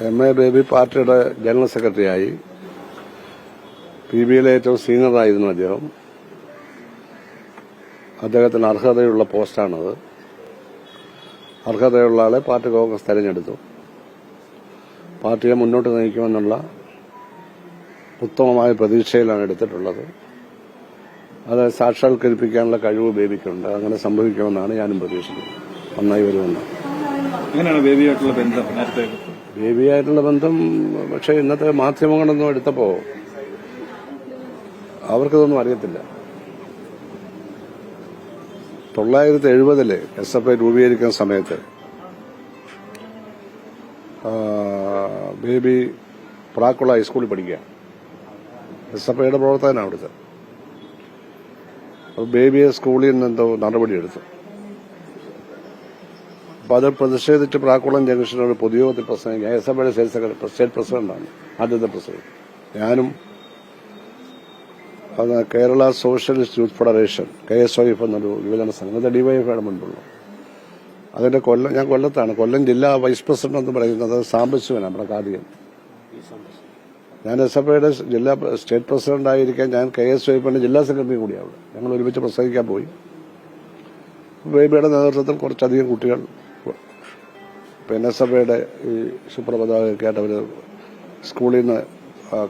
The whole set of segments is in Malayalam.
എം എ ബേബി പാർട്ടിയുടെ ജനറൽ സെക്രട്ടറിയായി പി ബിയിലെ ഏറ്റവും സീനിയറായിരുന്നു അദ്ദേഹം. അദ്ദേഹത്തിന് അർഹതയുള്ള പോസ്റ്റാണത്. അർഹതയുള്ള ആളെ പാർട്ടി കോൺഗ്രസ് തെരഞ്ഞെടുത്തു. പാർട്ടിയെ മുന്നോട്ട് നയിക്കുമെന്നുള്ള ഉത്തമമായ പ്രതീക്ഷയിലാണ് എടുത്തിട്ടുള്ളത്. അത് സാക്ഷാത്കരിപ്പിക്കാനുള്ള കഴിവ് ബേബിക്കുണ്ട്. അങ്ങനെ സംഭവിക്കുമെന്നാണ് ഞാനും പ്രതീക്ഷിക്കുന്നത്. നന്നായി വരുമെന്ന്. എങ്ങനെയാണ് ബേബിയായിട്ടുള്ള ബന്ധം നേരത്തെ ബേബിയായിട്ടുള്ള ബന്ധം പക്ഷേ ഇന്നത്തെ മാധ്യമങ്ങളൊന്നും എടുത്തപ്പോ അവർക്കിതൊന്നും അറിയത്തില്ല. തൊള്ളായിരത്തി എഴുപതിൽ എസ് എഫ് ഐ രൂപീകരിക്കുന്ന സമയത്ത് ബേബി പ്രാക്കുള ഹൈസ്കൂളിൽ പഠിക്കുക. എസ് എഫ് ഐയുടെ പ്രവർത്തകനാണ് അവിടുത്തെ. ബേബിയെ സ്കൂളിൽ നിന്ന് എന്തോ നടപടിയെടുത്തു. അപ്പൊ അത് പ്രതിഷേധിച്ച് പ്രാക്കുളം ജംഗ്ഷനോട് പൊതുയോഗത്തിൽ പ്രസംഗിക്കുക ഐയുടെ സ്റ്റേറ്റ് സെക്രട്ടറി സ്റ്റേറ്റ് പ്രസിഡന്റാണ്. ആദ്യത്തെ പ്രസിഡന്റ്. ഞാനും Kerala socialist youth federation K S O F എന്നൊരു യുവജന സംഘം അത് മുൻപുള്ളൂ അതിന്റെ കൊല്ലം ഞാൻ കൊല്ലത്താണ്. കൊല്ലം ജില്ലാ വൈസ് പ്രസിഡന്റ് എന്ന് പറയുന്നത് സാംബശിവനാണ് നമ്മുടെ കാതികൻ ഞാൻ എസ് എഫ് ഐയുടെ ജില്ലാ സ്റ്റേറ്റ് പ്രസിഡന്റ് ആയിരിക്കാൻ ഞാൻ കെ എസ് എഫിന്റെ ജില്ലാ സെക്രട്ടറി കൂടിയാണ്. ഞങ്ങൾ ഒരുമിച്ച് പ്രസംഗിക്കാൻ പോയി. ബേബിയുടെ നേതൃത്വത്തിൽ കുറച്ചധികം കുട്ടികൾ എഫ് ഈ ആയിട്ട് അവർ സ്കൂളിൽ നിന്ന്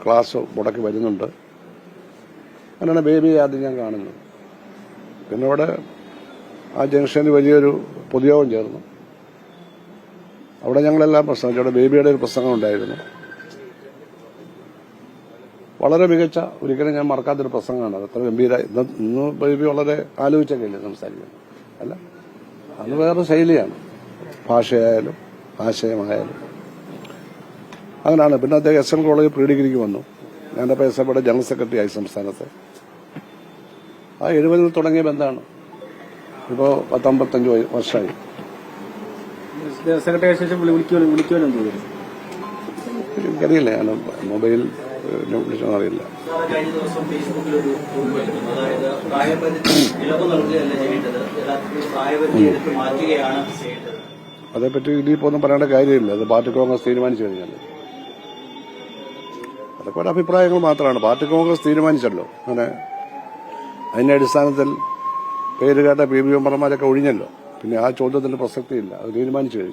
ക്ലാസ് മുടക്കി വരുന്നുണ്ട്. അങ്ങനെയാണ് ബേബി ആദ്യം ഞാൻ കാണുന്നത്. പിന്നെ അവിടെ ആ ജംഗ്ഷനിൽ വലിയൊരു പൊതുയോഗം ചേർന്നു. അവിടെ ഞങ്ങളെല്ലാം പ്രസംഗിച്ചു. അവിടെ ബേബിയുടെ ഒരു പ്രസംഗം ഉണ്ടായിരുന്നു. വളരെ മികച്ച ഒരിക്കലും ഞാൻ മറക്കാത്തൊരു പ്രസംഗമാണ് അത്. അത്ര ഗംഭീര ഇന്ന് ഇന്ന് ബേബി വളരെ ആലോചിച്ചൊക്കെ ഇല്ലേ സംസാരിക്കുന്നത്. അല്ല അത് വേറെ ശൈലിയാണ്. ഭാഷയായാലും ആശയമായാലും. അങ്ങനെയാണ് പിന്നെ അദ്ദേഹം എസ് എൻ കോളേജ് പ്രീ ഡിഗ്രിക്ക് വന്നു. ഞാനപ്പോൾ എസ് എഫയുടെ ജനറൽ സെക്രട്ടറി ആയി സംസ്ഥാനത്ത്. ആ എഴുപതിൽ തുടങ്ങിയ ബന്ധമാണ്. ഇപ്പോൾ പത്തമ്പത്തഞ്ച് വർഷമായി എനിക്കറിയില്ല. ഞാൻ മൊബൈൽ വിളിച്ചോന്ന് അറിയില്ല. പ്രായപരിധി എടുത്ത് മാറ്റുകയാണ് ചെയ്യേണ്ടത്. അതേപ്പറ്റി ഇനിയിപ്പോ ഒന്നും പറയേണ്ട കാര്യമില്ല. അത് പാർട്ടി കോൺഗ്രസ് തീരുമാനിച്ചു കഴിഞ്ഞാൽ അതൊക്കെ ഒരു അഭിപ്രായങ്ങൾ മാത്രമാണ്. പാർട്ടി കോൺഗ്രസ് തീരുമാനിച്ചല്ലോ. അങ്ങനെ അതിന്റെ അടിസ്ഥാനത്തിൽ പേര് കേട്ട പി ബി മെമ്പർമാരൊക്കെ ഒഴിഞ്ഞല്ലോ. പിന്നെ ആ ചോദ്യത്തിന്റെ പ്രസക്തിയില്ല. അത് തീരുമാനിച്ചു കഴിഞ്ഞു.